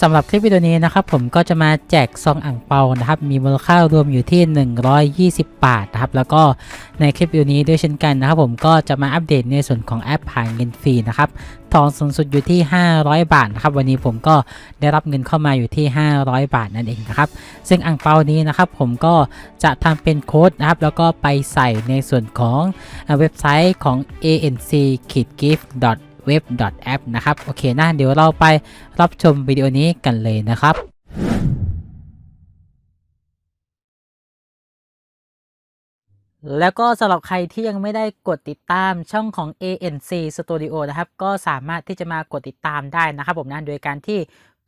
สำหรับคลิปวิดีโอนี้นะครับผมก็จะมาแจกซองอ่างเปานะครับมีมูลค่ารวมอยู่ที่ 120 บาทนะครับแล้วก็ในคลิปวิดีโอนี้ด้วยเช่นกันนะครับผมก็จะมาอัปเดตในส่วนของแอปผ่านเงินฟรีนะครับทองสูงสุดอยู่ที่ 500 บาทนะครับวันนี้ผมก็ได้รับเงินเข้ามาอยู่ที่ 500 บาทนั่นเองนะครับซึ่งอ่างเปานี้นะครับผมก็จะทำเป็นโค้ดนะครับแล้วก็ไปใส่ในส่วนของเว็บไซต์ของ anc gift web.app นะครับโอเคนะเดี๋ยวเราไปรับชมวิดีโอนี้กันเลยนะครับแล้วก็สำหรับใครที่ยังไม่ได้กดติดตามช่องของ ANC Studio นะครับ ก็สามารถที่จะมากดติดตามได้นะครับผมนะโดยการที่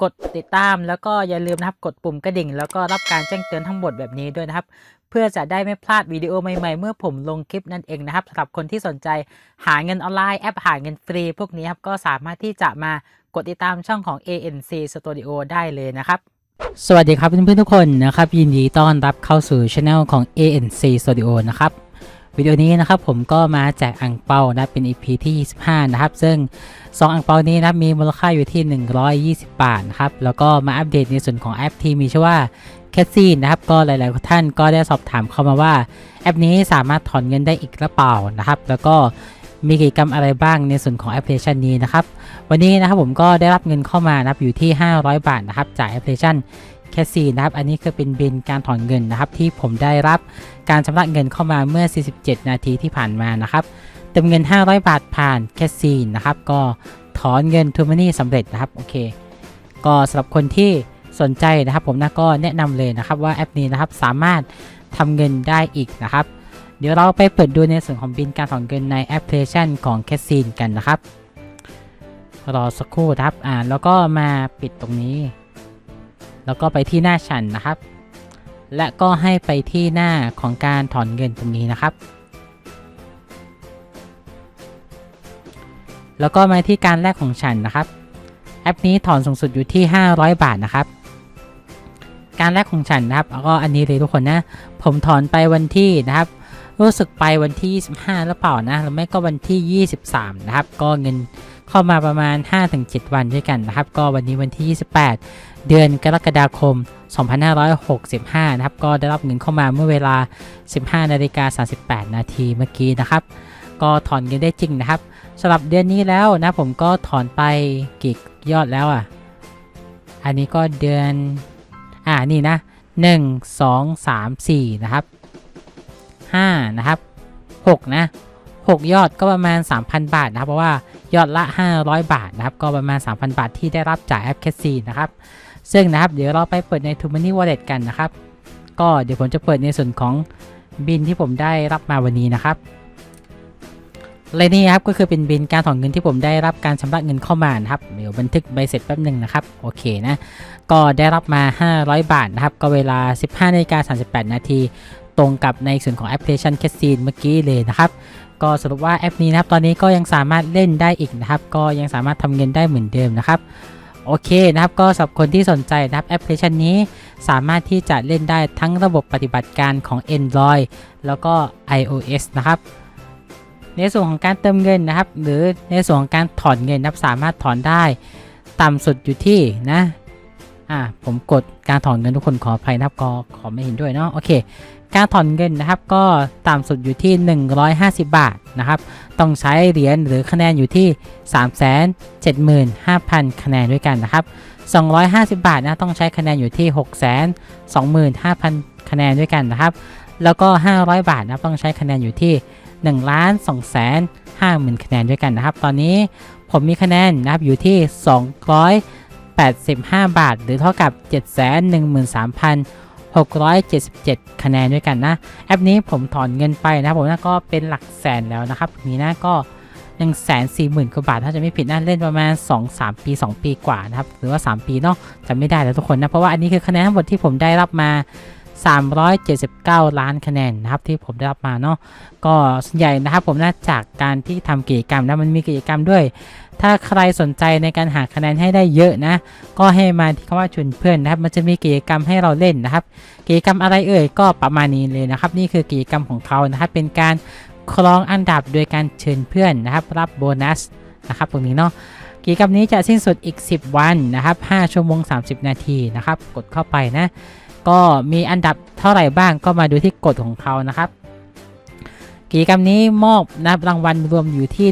กดติดตามแล้วก็อย่าลืมนะครับกดปุ่มกระดิ่ง แล้วก็รับการแจ้งเตือนทั้งหมดแบบนี้ด้วยนะครับ เพื่อจะได้ไม่พลาดวิดีโอใหม่ๆ เมื่อผมลงคลิปนั่นเองนะครับสำหรับคนที่สนใจหาเงินออนไลน์แอปหาเงินฟรี พวกนี้ครับก็สามารถที่จะมากดติดตามช่องของ ANC Studio ได้เลยนะครับสวัสดีครับเพื่อนๆทุกคนนะครับยินดีต้อนรับเข้าสู่ช anel ของ ANC Studio นะครับ วิดีโอนี้นะครับผมก็มาแจกอ่างเปานะเป็น EP ที่ 25 นะครับ ซึ่ง 2อ่างเปานี้นะมีมูลค่าอยู่ที่ 120 บาทนะครับ แล้วก็มาอัปเดตในส่วนของแอปที่มีชื่อว่า c a t ซี่นะครับ ก็หลายๆท่านก็ได้สอบถามเข้ามาว่าแอปนี้สามารถถอนเงินได้อีกหรือเปล่านะครับ แล้วก็มีกิจกรรมอะไรบ้างในส่วนของแอปพลิเคชันนี้นะครับ วันนี้นะครับผมก็ได้รับเงินเข้ามานะครับอยู่ที่ 500 บาทนะครับจากแอปพลิเคชัน แคสซีนะครับ อันนี้คือเป็นบินการถอนเงินนะครับ ที่ผมได้รับการชำระเงินเข้ามาเมื่อ 47 นาทีที่ผ่านมานะครับเติมเงิน 500 บาทผ่านแคสซีนะครับ ก็ถอนเงินทูมานี่สำเร็จนะครับ โอเค ก็สำหรับคนที่สนใจนะครับ ผมนะก็แนะนำเลยนะครับว่าแอปนี้นะครับสามารถทำเงินได้อีกนะครับ เดี๋ยวเราไปเปิดดูในส่วนของบินการถอนเงินในแอปพลิเคชันของแคสซีนกันนะครับรอสักครู่ครับ อ่า แล้วก็มาปิดตรงนี้ แล้วก็ไปที่หน้าฉันนะครับ และก็ให้ไปที่หน้าของการถอนเงินตรงนี้นะครับ แล้วก็มาที่การแลกของฉันนะครับ แอปนี้ถอนสูงสุดอยู่ที่ 500 บาทนะครับ การแลกของฉันนะครับแล้วก็อันนี้เลยทุกคนนะ ผมถอนไปวันที่นะครับรู้สึกไปวันที่ 25หรือเปล่านะหรือไม่ก็วันที่ 23 นะครับ ก็เงินเข้ามาประมาณ 5-7 วันด้วยกันนะครับ ก็วันนี้วันที่ 28 เดือนกรกฎาคม 2565 นะครับ ก็ได้รับเงินเข้ามาเมื่อเวลา 15นาฬิกา38 นาทีเมื่อกี้นะครับ ก็ถอนเงินได้จริงนะครับสำหรับเดือนนี้แล้วนะผมก็ถอนไปกี่ยอดแล้วอะ อันนี้ก็เดือน อ่า นี่นะ 1 2 3 4 นะครับ 5 นะครับ 6 นะ 6 ยอดก็ประมาณ 3,000 บาทนะครับ เพราะว่ายอดละ 500 บาทนะครับ ก็ประมาณ 3,000 บาทที่ได้รับจากแอป c a s ซีนะครับ ซึ่งนะครับเดี๋ยวเราไปเปิดใน t o m o n y Wallet กันนะครับ ก็เดี๋ยวผมจะเปิดในส่วนของบินที่ผมได้รับมาวันนี้นะครับและนี่ครับก็คือเป็นบินการถอนเงินที่ผมได้รับการชำระเงินเข้ามานะครับเดี๋ยวบันทึกใบเสร็จแป๊บหนึ่งนะครับโอเคนะก็ได้รับมา 500 บาทนะครับก็เวลา 15นาฬิกา38 นาทีตรงกับในส่วนของแอปพลิเคชัน c a s ซีนเมื่อกี้เลยนะครับก็สรุปว่าแอปนี้นะครับตอนนี้ก็ยังสามารถเล่นได้อีกนะครับ ก็ยังสามารถทำเงินได้เหมือนเดิมนะครับ โอเคนะครับก็สำหรับคนที่สนใจนะครับแอปพลิเคชันนี้สามารถที่จะเล่นได้ทั้งระบบปฏิบัติการของ Android แล้วก็ iOS นะครับ ในส่วนของการเติมเงินนะครับ หรือในส่วนของการถอนเงินนะครับสามารถถอนได้ ต่ำสุดอยู่ที่นะ อ่าผมกดการถอนเงินทุกคนขออภัยนะครับก็ขอไม่เห็นด้วยเนาะโอเค การถอนเงินนะครับก็ต่ำสุดอยู่ที่ 150 บาทนะครับ ต้องใช้เหรียญหรือคะแนนอยู่ที่ 375,000 คะแนนด้วยกันนะครับ 250 บาทนะต้องใช้คะแนนอยู่ที่ 625,000 คะแนนด้วยกันนะครับ แล้วก็ 500 บาทนะต้องใช้คะแนนอยู่ที่1ล้าน2แสน50,000 คะแนนด้วยกันนะครับ ตอนนี้ผมมีคะแนนนะครับอยู่ที่ 85 บาท หรือเท่ากับ 713,677 คะแนนด้วยกันนะ แอปนี้ผมถอนเงินไปนะผมนะก็เป็นหลักแสนแล้วนะครับนี้นะก็ยังแสนสี่หมื่นกว่าบาทถ้าจะไม่ผิดนะเล่นประมาณ 2-3 ปี 2 ปีกว่านะครับ หรือว่า 3 ปีเนาะจำไม่ได้แล้วทุกคนนะ เพราะว่าอันนี้คือคะแนนทั้งหมดที่ผมได้รับมา 379 ล้านคะแนนนะครับที่ผมได้รับมาเนาะก็ส่วนใหญ่นะครับผมนะจากการที่ทำกิจกรรมนะมันมีกิจกรรมด้วย ถ้าใครสนใจในการหาคะแนนให้ได้เยอะนะ ก็ให้มาที่คำว่าชวนเพื่อนนะครับ มันจะมีกิจกรรมให้เราเล่นนะครับ กิจกรรมอะไรเอ่ยก็ประมาณนี้เลยนะครับ นี่คือกิจกรรมของเขานะครับเป็นการครองอันดับโดยการเชิญเพื่อนนะครับ รับโบนัสนะครับตรงนี้เนาะกิจกรรมนี้จะสิ้นสุดอีก 10 วันนะครับ 5 ชั่วโมง 30 นาทีนะครับ กดเข้าไปนะ ก็มีอันดับเท่าไหร่บ้างก็มาดูที่กฎของเขานะครับ กิจกรรมนี้มอบนะครับรางวัลรวมอยู่ที่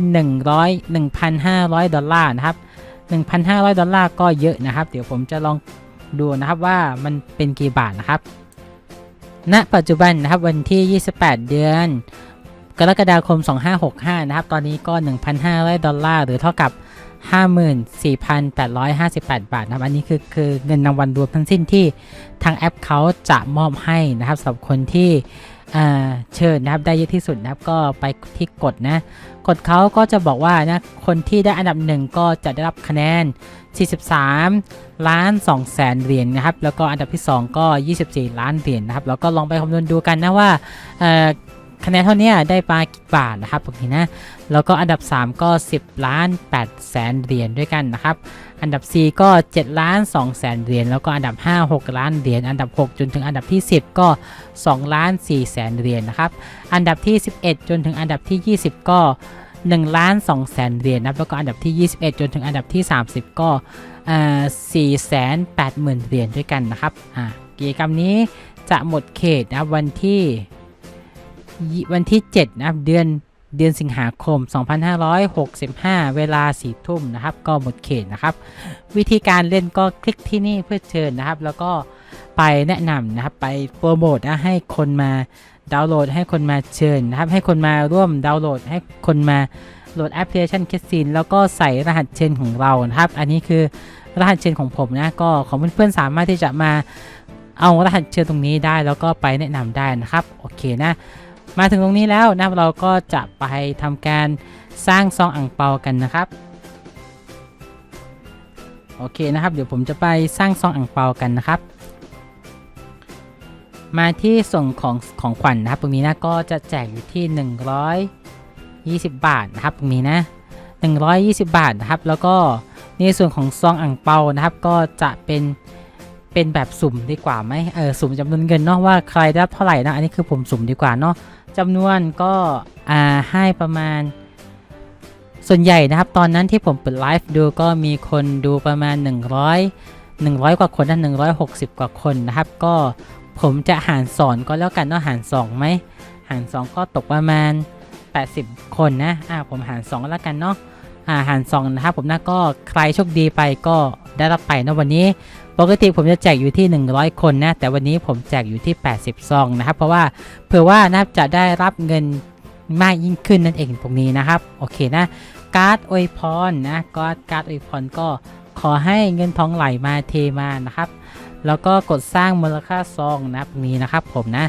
100 1,500 ดอลลาร์นะครับ 1,500 ดอลลาร์ก็เยอะนะครับ เดี๋ยวผมจะลองดูนะครับว่ามันเป็นกี่บาทนะครับ ณ ปัจจุบันนะครับวันที่ 28 เดือน กรกฎาคม 2565 นะครับ ตอนนี้ก็ 1,500 ดอลลาร์หรือเท่ากับ 54,858 บาทนะครับ อันนี้คือคือเงินรางวัลรวมทั้งสิ้นที่ทางแอปเขาจะมอบให้นะครับสำหรับคนที่อ่าเชิญนะครับได้เยอะที่สุดนะครับก็ไปที่กดนะกดเขาก็จะบอกว่านะคนที่ได้อันดับหนึ่งก็จะได้รับคะแนน 43 ล้าน2แสนเหรียญนะครับแล้วก็อันดับที่ 2 ก็ 24 ล้านเหรียญนะครับแล้วก็ลองไปคำนวณดูกันนะว่าเอ่อ คะแนนเท่านี้ได้ปากี่บาทนะครับโอเคนะ แล้วก็อันดับ 3 ก็ 10 ล้าน8แสนเหรียญด้วยกันนะครับ อันดับ 4 ก็ 7 ล้าน2แสนเหรียญ แล้วก็อันดับ 5 6 ล้านเหรียญ อันดับ 6 จนถึงอันดับที่ 10 ก็ 2 ล้าน4แสนเหรียญนะครับ อันดับที่ 11 จนถึงอันดับที่ 20 ก็1ล้าน2แสนเหรียญนะครับแล้วก็อันดับที่ 21 จนถึงอันดับที่ 30 ก็4แสน8หมื่นเหรียญด้วยกันนะครับอ่ากิจกรรมนี้จะหมดเขตนะวันที่ วันที่ 7 นะครับ เดือนเดือนสิงหาคม 2565 เวลา4ทุ่มนะครับ ก็หมดเขตนะครับ วิธีการเล่นก็คลิกที่นี่เพื่อเชิญนะครับ แล้วก็ไปแนะนำนะครับ ไปโปรโมทนะให้คนมาดาวน์โหลด ให้คนมาเชิญนะครับ ให้คนมาร่วมดาวน์โหลด ให้คนมาโหลดแอปพลิเคชันคิดซีนแล้วก็ใส่รหัสเชิญของเรานะครับ อันนี้คือรหัสเชิญของผมนะก็ของเพื่อนๆสามารถที่จะมาเอารหัสเชิญตรงนี้ได้แล้วก็ไปแนะนำได้นะครับ โอเคนะ มาถึงตรงนี้แล้วนะครับเราก็จะไปทำการสร้างซองอ่างเปากันนะครับโอเคนะครับ เดี๋ยวผมจะไปสร้างซองอ่างเปากันนะครับ มาที่ส่งของของขวัญนนะครับ ตรงนี้นะก็จะแจกอยู่ที่ 120 บาทนะครับ ตรงนี้นะ 120 บาทนะครับ แล้วก็ในส่วนของซองอ่างเปานะครับ ก็จะเป็นเป็นแบบสุ่มดีกว่าไหมเออสุ่มจำนวนเงินเนาะว่าใครได้เท่าไหร่นะอันนี้คือผมสุ่มดีกว่าเนาะ จำนวนก็อ่าให้ประมาณ ส่วนใหญ่นะครับ ตอนนั้นที่ผมเปิดไลฟ์ดูก็มีคนดูประมาณ 100 100 กว่าคนนะ160 กว่าคนนะครับ ก็ผมจะหารสอนก็แล้วกันเนาะหาร2ไหมหาร 2 ก็ตกประมาณ 80 คนนะอ่าผมหาร2ก็แล้วกันเนาะอ่าหาร2นะครับผมนะก็ใครโชคดีไปก็ได้รับไปนะวันนี้ ปกติผมจะแจกอยู่ที่ 100 คนนะ แต่วันนี้ผมแจกอยู่ที่ 80 ซองนะครับ เพราะว่าเผื่อว่านะจะได้รับเงินมากยิ่งขึ้นนั่นเองตรงนี้นะครับ โอเคนะ การ์ดอวยพรนะกาดการ์ดอวยพรก็ขอให้เงินทองไหลมาเทมานะครับ แล้วก็กดสร้างมูลค่าซองนับนี้นะครับผมนะ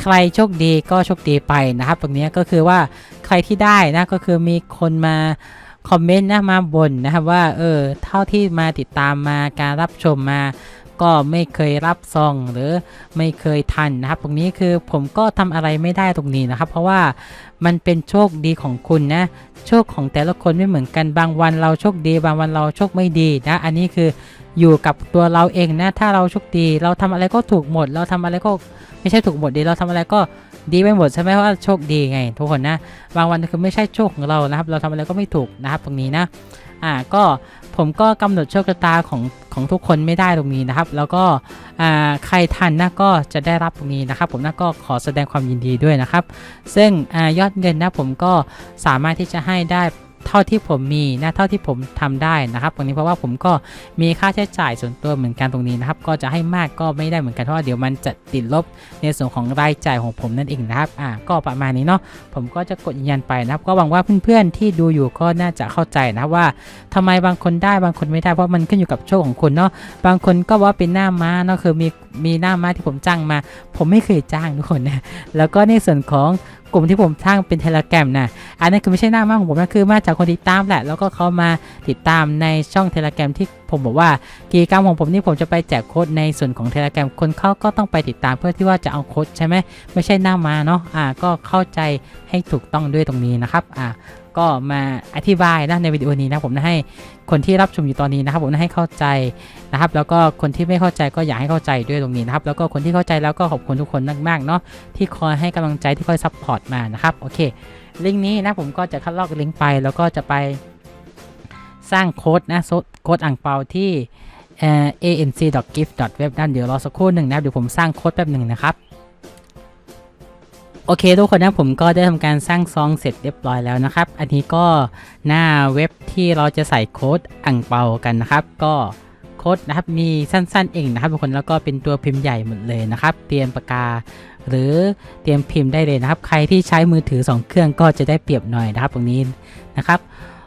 ใครโชคดีก็โชคดีไปนะครับ ตรงนี้ก็คือว่าใครที่ได้นะก็คือมีคนมา คอมเมนต์นะมาบ่นนะครับว่าเออเท่าที่มาติดตามมาการรับชมมาก็ไม่เคยรับซองหรือไม่เคยทันนะครับ ตรงนี้คือผมก็ทำอะไรไม่ได้ตรงนี้นะครับ เพราะว่ามันเป็นโชคดีของคุณนะ โชคของแต่ละคนไม่เหมือนกันบางวันเราโชคดี บางวันเราโชคไม่ดีนะ อันนี้คืออยู่กับตัวเราเองนะ ถ้าเราโชคดี เราทำอะไรก็ถูกหมด เราทำอะไรก็ไม่ใช่ถูกหมดดี เราทำอะไรก็ ดีไปหมดใช่ไหมว่าโชคดีไง ทุกคนนะ บางวันคือไม่ใช่โชคของเรานะครับ เราทำอะไรก็ไม่ถูกนะครับตรงนี้นะ อ่าก็ผมก็กำหนดโชคชะตาของของทุกคนไม่ได้ตรงนี้นะครับ แล้วก็อ่าใครทันนะก็จะได้รับตรงนี้นะครับ ผมนะก็ขอแสดงความยินดีด้วยนะครับ ซึ่งอายอดเงินนะผมก็สามารถที่จะให้ได้ เท่าที่ผมมีนะเท่าที่ผมทำได้นะครับตรงนี้เพราะว่าผมก็มีค่าใช้จ่ายส่วนตัวเหมือนกันตรงนี้นะครับ ก็จะให้มากก็ไม่ได้เหมือนกันเพราะว่าเดี๋ยวมันจะติดลบในส่วนของรายจ่ายของผมนั่นเองนะครับอ่าก็ประมาณนี้เนาะผมก็จะกดยืนยันไปนะครับ ก็หวังว่าเพื่อนๆที่ดูอยู่ก็น่าจะเข้าใจนะว่าทำไมบางคนได้บางคนไม่ได้เพราะมันขึ้นอยู่กับโชคของคุณเนาะบางคนก็ว่าเป็นหน้าม้าเนาะคือมีมีหน้าม้าที่ผมจ้างมา ผมไม่เคยจ้างทุกคนนะแล้วก็ในส่วนของกลุ่มที่ผมสร้างเป็นเทเลแกรมนะ อันนั้คือไม่ใช่หน้าม้าของผมนะคือมาจากคนติดตามแหละ แล้วก็เขามาติดตามในช่องเทเลแกรมที่ผมบอกว่ากิจกรรมของผมนี่ผมจะไปแจกโค้ดในส่วนของเทเลแกรมคนเข้าก็ต้องไปติดตามเพื่อที่ว่าจะเอาโค้ดใช่ไหมไม่ใช่หน้ามาเนาะอ่าก็เข้าใจให้ถูกต้องด้วยตรงนี้นะครับอ่าก็มาอธิบายนะในวิดีโอนี้นะผมนะให้คนที่รับชมอยู่ตอนนี้นะครับผมนะให้เข้าใจนะครับ แล้วก็คนที่ไม่เข้าใจก็อยากให้เข้าใจด้วยตรงนี้นะครับ แล้วก็คนที่เข้าใจแล้วก็ขอบคุณทุกคนมากๆเนาะที่คอยให้กำลังใจที่คอยซัพพอร์ตมานะครับโอเค ลิงก์นี้นะผมก็จะคัดลอกลิงก์ไป แล้วก็จะไปสร้างโค้ดนะโค้ดอ่างเปาที่ anc.gift.web ด้านเดี๋ยวรอสักครู่หนึ่งนะเดี๋ยวผมสร้างโค้ดแป๊บหนึ่งนะครับ โอเคทุกคนนะผมก็ได้ทำการสร้างซองเสร็จเรียบร้อยแล้วนะครับ อันนี้ก็หน้าเว็บที่เราจะใส่โค้ดอ่างเปากันนะครับ ก็โค้ดนะครับมีสั้นๆเองนะครับทุกคนแล้วก็เป็นตัวพิมพ์ใหญ่หมดเลยนะครับ เตรียมปากกา หรือเตรียมพิมพ์ได้เลยนะครับ ใครที่ใช้มือถือ 2 เครื่องก็จะได้เปรียบหน่อยนะครับตรงนี้นะครับ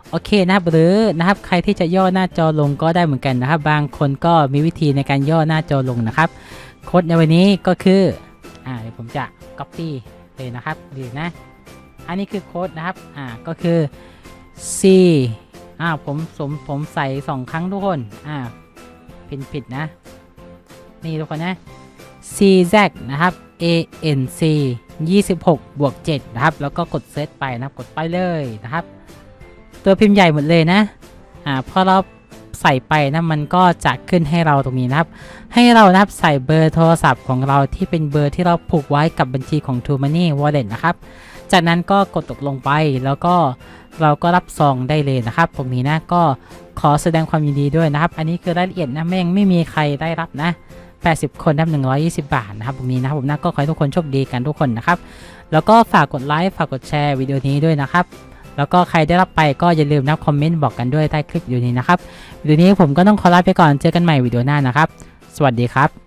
โอเคนะครับหรือนะครับใครที่จะย่อหน้าจอลงก็ได้เหมือนกันนะครับ บางคนก็มีวิธีในการย่อหน้าจอลงนะครับโค้ดในวันนี้ก็คืออ่าเดี๋ยวผมจะ copy เลยนะครับดีนะ อันนี้คือโค้ดนะครับอ่าก็คือ c อ่าผมสมผมใส่สองครั้งทุกคนอ่าผิดผิดนะ นี่ทุกคนนะ c z นะครับ a n c 26 บวก 7 นะครับ แล้วก็กดเซตไปนะครับ กดไปเลยนะครับ ตัวพิมพ์ใหญ่หมดเลยนะ อ่า พอเราใส่ไปนะ มันก็จะขึ้นให้เราตรงนี้นะครับ ให้เรานะครับใส่เบอร์โทรศัพท์ของเราที่เป็นเบอร์ที่เราผูกไว้กับบัญชีของ True Money Wallet นะครับ จากนั้นก็กดตกลงไป แล้วก็เราก็รับซองได้เลยนะครับ ตรงนี้นะ ก็ขอแสดงความยินดีด้วยนะครับ อันนี้คือรายละเอียดนะไม่งไม่มีใครได้รับนะ 80 คนนับ120 บาทนะครับตรงนี้นะครับผมนะก็ขอให้ทุกคนโชคดีกันทุกคนนะครับ แล้วก็ฝากกดไลค์ฝากกดแชร์วิดีโอนี้ด้วยนะครับ แล้วก็ใครได้รับไปก็อย่าลืมนะคอมเมนต์บอกกันด้วยใต้คลิปวิดีโอนี้นะครับวิดีโอนี้ผมก็ต้องขอลาไปก่อนเจอกันใหม่วิดีโอหน้านะครับ สวัสดีครับ